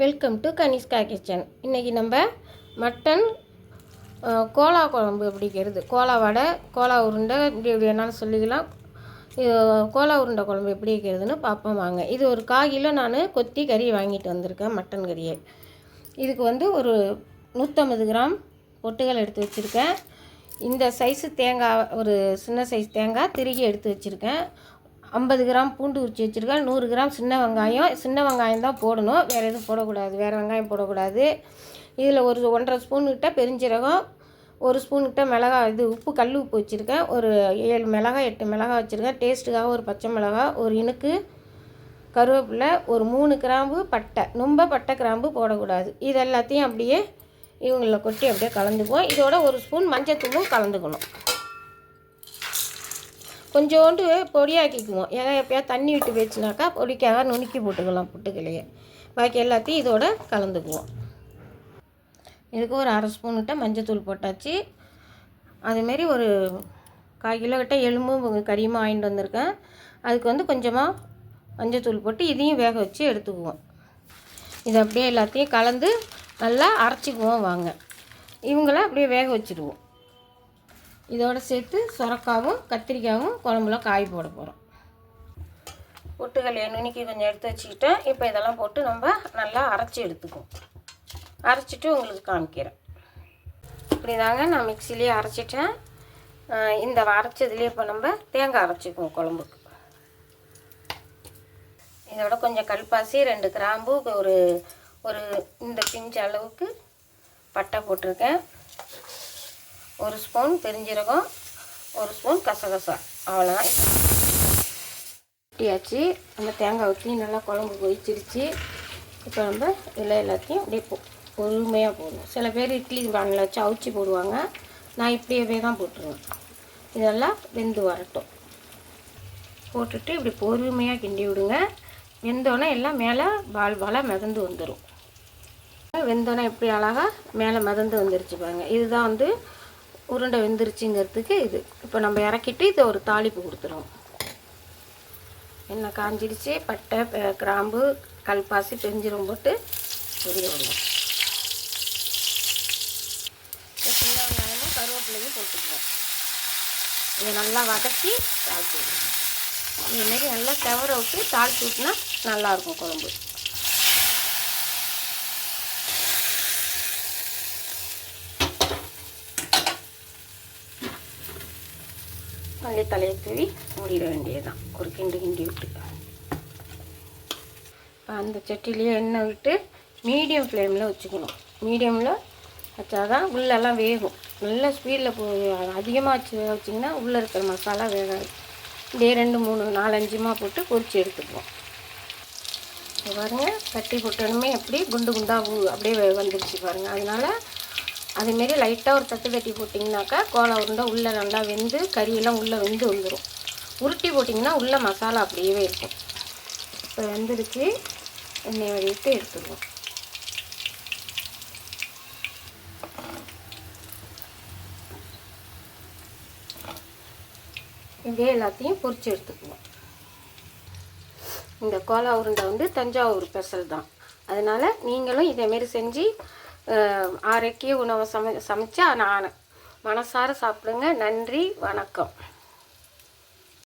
Welcome to Kanishka kitchen இன்றைக்கி நம்ம mutton Cola குழம்பு பிடிக்கிறது கோலா வடை கோலா உருண்டை இப்படி எப்படி வேணாலும் சொல்லிக்கலாம். இது கோலா உருண்டை குழம்பு எப்படி வைக்கிறதுன்னு பார்ப்போம் வாங்க. இது ஒரு கால் கிலோ நான் கொத்தி கறி வாங்கிட்டு வந்திருக்கேன் மட்டன் கறியை. இதுக்கு வந்து ஒரு நூற்றம்பது கிராம் பொட்டுகள் எடுத்து வச்சுருக்கேன். இந்த சைஸு தேங்காய் ஒரு சின்ன சைஸ் தேங்காய் திருகி எடுத்து வச்சுருக்கேன். ஐம்பது கிராம் பூண்டு உரிச்சு வச்சுருக்கேன். நூறு கிராம் சின்ன வெங்காயம். சின்ன வெங்காயம் தான் போடணும். வேறு எதுவும் போடக்கூடாது. வேறு வெங்காயம் போடக்கூடாது. இதில் ஒரு ஒன்றரை ஸ்பூன் கிட்ட பெருஞ்சீரகம் ஒரு ஸ்பூன் கிட்ட இது உப்பு கல் உப்பு வச்சுருக்கேன். ஒரு ஏழு மிளகா எட்டு மிளகா வச்சுருக்கேன். டேஸ்ட்டுக்காக ஒரு பச்சை மிளகா ஒரு இனுக்கு கருவேப்பிலை ஒரு மூணு கிராம்பு பட்டை. ரொம்ப பட்டை கிராம்பு போடக்கூடாது. இது எல்லாத்தையும் அப்படியே இவங்கள கொட்டி அப்படியே கலந்துக்குவோம். இதோட ஒரு ஸ்பூன் மஞ்சத்தூளும் கலந்துக்கணும். கொஞ்சோண்டு பொடியாக்கிக்குவோம். ஏன்னா எப்போயா தண்ணி விட்டு போயிடுச்சுனாக்கா பொடிக்காக நுணுக்கி போட்டுக்கலாம் புட்டுக்கலையே. பாக்கி எல்லாத்தையும் இதோட கலந்துக்குவோம். இதுக்கு ஒரு அரை ஸ்பூன்கிட்ட மஞ்சத்தூள் போட்டாச்சு. அதுமாரி ஒரு கால் கிலோ கிட்ட எலும்பும் கறியுமா வாங்கிட்டு வந்திருக்கேன். அதுக்கு வந்து கொஞ்சமாக மஞ்சத்தூள் போட்டு இதையும் வேக வச்சு எடுத்துக்குவோம். இது அப்படியே எல்லாத்தையும் கலந்து நல்லா அரைச்சிக்குவோம் வாங்க. இவங்கள அப்படியே வேக வச்சுடுவோம். இதோட சேர்த்து சுரக்காவும் கத்திரிக்காயும் குழம்புல காய் போட போகிறோம் பொட்டுக்கல்லையை நுணுக்கி கொஞ்சம் எடுத்து வச்சுக்கிட்டேன். இப்போ இதெல்லாம் போட்டு நம்ம நல்லா அரைச்சி எடுத்துக்குவோம். அரைச்சிட்டு உங்களுக்கு காமிக்கிறேன். இப்படி தாங்க நான் மிக்சிலேயே அரைச்சிட்டேன். இந்த அரைச்சதுலேயே இப்போ நம்ம தேங்காய் அரைச்சிக்குவோம் குழம்புக்கு. இதோட கொஞ்சம் கல்பாசி ரெண்டு கிராம்பு ஒரு ஒரு இந்த பிஞ்சு அளவுக்கு பட்டை போட்டிருக்கேன். ஒரு ஸ்பூன் பெருஞ்சீரகம் ஒரு ஸ்பூன் கசகசா. அவ்வளோதான் குட்டியாச்சு நம்ம தேங்காய் ஊற்றி நல்லா குழம்பு கொதிச்சிருச்சு. இப்போ நம்ம இதில் எல்லாத்தையும் அப்படியே பொறுமையாக போடணும். சில பேர் இட்லி பானில் வச்சு அவிச்சி போடுவாங்க. நான் இப்படியவே தான் போட்டுருவேன். இதெல்லாம் வெந்து வரட்டும். போட்டுட்டு இப்படி பொறுமையாக கிண்டி விடுங்க. வெந்தோடனே எல்லாம் மேலே பால் பாலாக மிதந்து வந்துடும் வெந்தோடனே எப்படி அழகாக மேலே மிதந்து வந்துருச்சு பாருங்கள் இதுதான் வந்து உருண்டை வெந்துருச்சுங்கிறதுக்கு இது. இப்போ நம்ம இறக்கிட்டு இதை ஒரு தாளிப்பு கொடுத்துருவோம் எண்ணெய் காஞ்சிடுச்சு பட்டை கிராம்பு கல்பாசி பெஞ்சிரம் போட்டு பொரிய விடுவோம் சின்ன வெங்காயமும் கருவேப்பிலையும் போட்டுக்குவோம். இதை நல்லா வதக்கி தாழ்த்து விடுவோம் இதுமாரி நல்லா செவர விட்டு தாழ்த்து விட்டுனா நல்லாயிருக்கும் குழம்பு. மல்லி தலையை தூவி மூடிட வேண்டியதுதான் ஒரு கிண்டு கிண்டி விட்டு இப்போ அந்த சட்டிலேயே எண்ணெய் விட்டு மீடியம் ஃப்ளேமில் வச்சுக்கணும் மீடியமில் வச்சாதான் உள்ளெல்லாம் வேகும் நல்ல ஸ்பீடில் போ அதிகமாக வச்சு வேக வச்சிங்கன்னா உள்ளே இருக்கிற மசாலா வேகாது இப்படியே ரெண்டு மூணு நாலஞ்சுமா போட்டு பொரிச்சு எடுத்துக்குவோம் பாருங்கள் பாருங்க போட்டணுமே போட்டோனுமே எப்படி குண்டு குண்டாக அப்படியே வந்துருச்சு பாருங்கள் அதனால அதேமாரி லைட்டாக ஒரு தட்டு தட்டி போட்டிங்கனாக்கா கோலா உருண்டை உள்ளே நல்லா வெந்து கறியெல்லாம் உள்ளே வெந்து வந்துடும் உருட்டி போட்டிங்கன்னா உள்ளே மசாலா அப்படியே இருக்கும். இப்போ வெந்துடுச்சு எண்ணெய் வடிவிட்டு எடுத்துக்குவோம் இதே எல்லாத்தையும் பொரிச்சு எடுத்துக்குவோம். இந்த கோலா உருண்டை வந்து தஞ்சாவூர் ஸ்பெஷல் தான். அதனால் நீங்களும் இதேமாரி செஞ்சு ஆரோக்கிய உணவை சமை சமைச்சா நான். மனசார சாப்பிடுங்க. நன்றி. வணக்கம்.